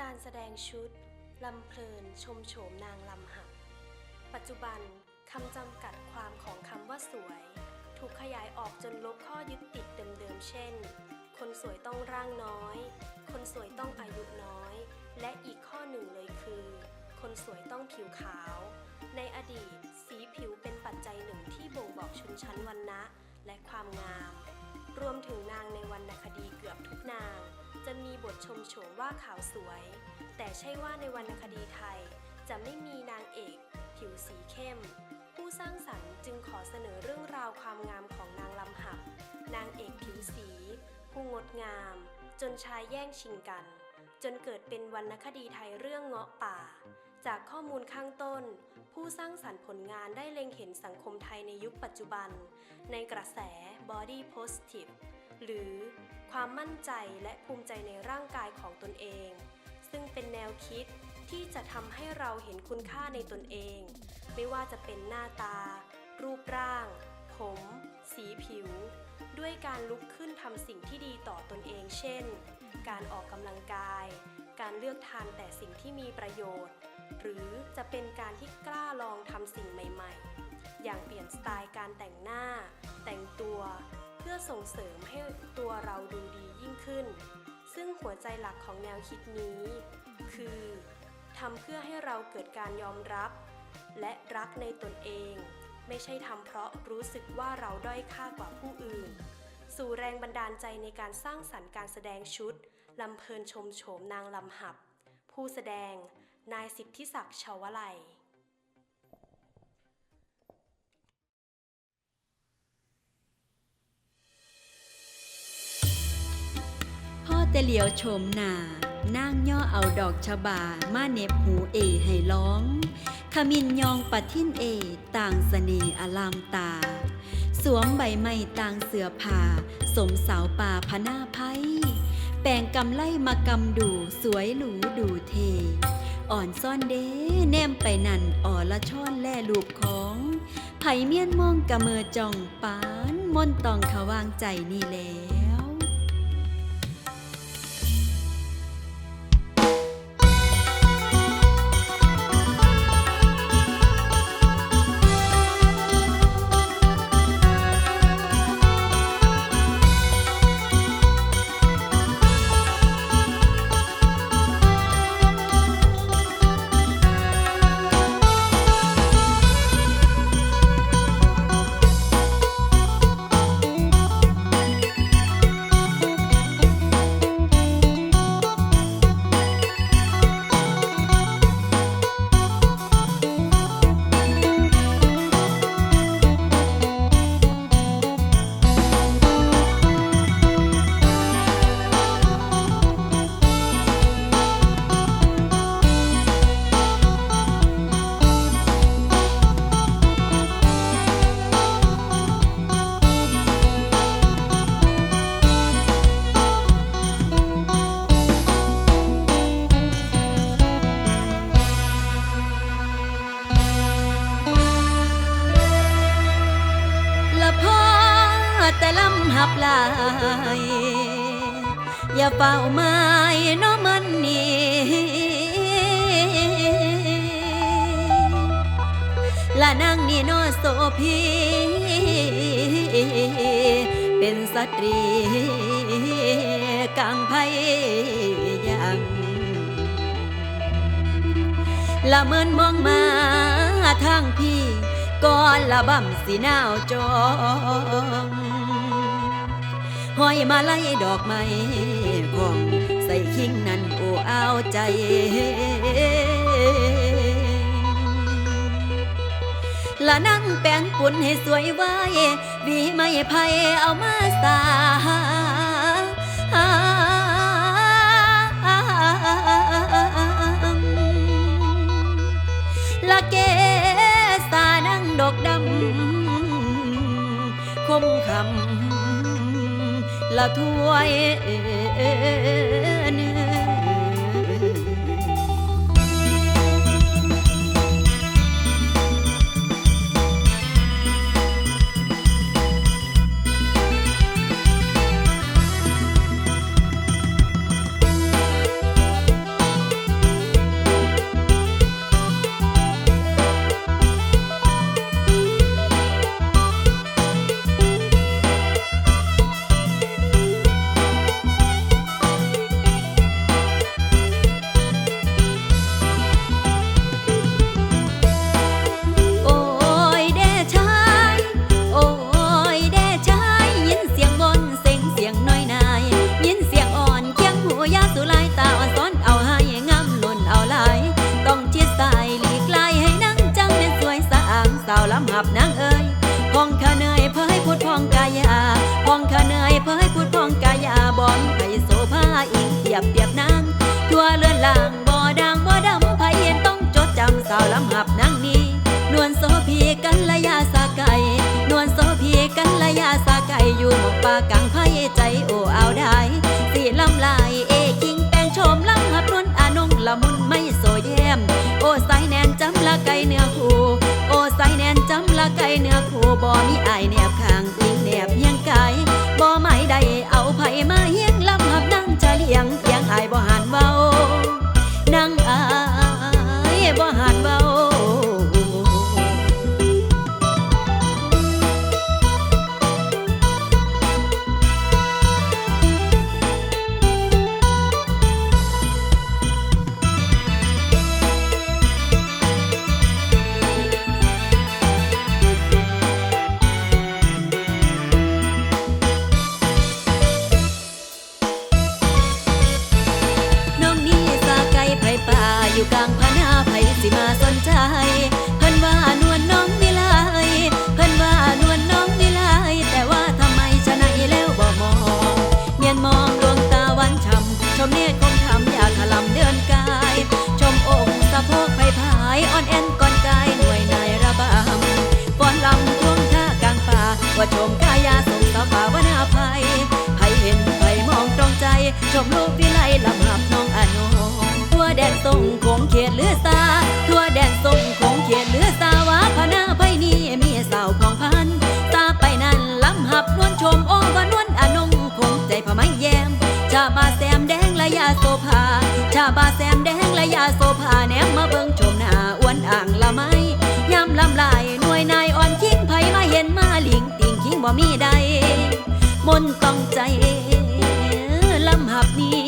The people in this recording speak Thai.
การแสดงชุดลำเพลินชมโฉมนางลำหับปัจจุบันคำจำกัดความของคำว่าสวย ถูกขยายออกจนลบข้อยึดติดเดิมๆเช่น คนสวยต้องร่างน้อย คนสวยต้องอายุน้อย และอีกข้อหนึ่งเลยคือ คนสวยต้องผิวขาว ในอดีต สีผิวเป็นปัจจัยหนึ่งที่บ่งบอกชนชั้นวรรณะและความงาม รวมถึงนางในวรรณคดีเกือบทุกนาง จะมีบทชมโฉมว่าขาวสวย แต่ใช่ว่าในวรรณคดีไทย จะไม่มีนางเอก ผิวสีเข้ม ผู้สร้างสรรค์จึงขอเสนอเรื่องราวความงามของนางลำหับ นางเอกผิวสี ผู้งดงาม จนชายแย่งชิงกัน จนเกิดเป็นวรรณคดีไทยเรื่องเงาะป่า จากข้อมูลข้างต้น ผู้สร้างสรรค์ผลงานได้เล็งเห็นสังคมไทยในยุคปัจจุบัน ในกระแส body positive หรือ ความมั่นใจและภูมิใจในร่างกายของตนเอง ซึ่งเป็นแนวคิดที่จะทำให้เราเห็นคุณค่าในตนเอง ไม่ว่าจะเป็นหน้าตา รูปร่าง ผม สีผิว ด้วยการลุกขึ้นทำสิ่งที่ดีต่อตนเอง เช่น การออกกำลังกาย การเลือกทานแต่สิ่งที่มีประโยชน์ หรือจะเป็นการที่กล้าลองทำสิ่งใหม่ ๆ อย่างเปลี่ยนสไตล์การแต่งหน้า แต่งตัว เพื่อส่งเสริมให้ตัวเราดูดียิ่งขึ้น ซึ่งหัวใจหลักของแนวคิดนี้ คือทำเพื่อให้เราเกิดการยอมรับ และรักในตนเอง ไม่ใช่ทำเพราะรู้สึกว่าเราด้อยค่ากว่าผู้อื่น สู่แรงบันดาลใจในการสร้างสรรค์การแสดงชุดลำเพลินชมโฉมนางลำหับ ผู้แสดง นายสิทธิศักดิ์ชาวไล แต่เหลียวโฉมหน้านั่งย่อเอาดอกชบา มาเน็บหูเอให้ร้อง ขมินยองปัดทิ้นเอ ต่างเสน่อลามตา สวมใบไม้ต่างเสือผ่า สมสาวป่าพนาไพแปลงกำไล่มากำดูสวยหรูดูเท อ่อนซ่อนเด้แนมไปนั่นอ่อละช่อนแล่ลูกของ ไผเมียนมองกะเมอจ่องปานมนตองขวางใจนี่แล เป่าไม้น้อมันนี่ละนางนี่นอโสพีเป็นสตรีกลางไพยังละเมินมองมาทางพี่ก่อนละบ่ำสีหนาวจอง ห้อยมาไล่ดอกไม้ของใส่คิงนั้นโอ้เอาใจ ละนั่งแป้งปุ่นให้สวยไว้วีไม่ไพ่เอามาสา ละถ้วยเนื้อ ขะเนยเพื่อให้พูดพ้องกายาบอนไผโสภาอิงเทียบเปียบนางทั่วเลือนลางบ่ดังบ่ดำไผเห็นต้องจดจำสาวลำหับนางนี้ นวลโสพีกันละยาสาไก่นวลโสพีกันละยาสาไก่อยู่หมกป่ากลางไพ่ใจโอ้เอาได้สีลำลายเอคิงแปงโฉมลำหับนวลอานงละมุนไม่โซแยมโอ้สายแนนจำละไก่เนื้อคู่โอ้สายแนนจำละไก่เนื้อคู่บ่มีอายแนบข้า ว่าชมกายาส่งสาวป่าวนาภัยไผเห็นไผมองตรงใจ ชมลูกวิไลลำหับน้องอโนทั่วแดนส่งคงเขตเลือสาทั่วแดนส่งคงเขตเลือสาวาพนาไพนี้มีสาวพองพันตาไปนั่นลำหับนวลชมโอ้ว่านวลอนงคงใจพะไม่แยมชาบาแซมแดงและยาโซภาชาบาแซมแดงและยาโซภาแนมมาเบิ่งชมหน้าอ้วนอ่างละไม้ยำลำลาย มีใด มนต์ต้องใจลำหับนี้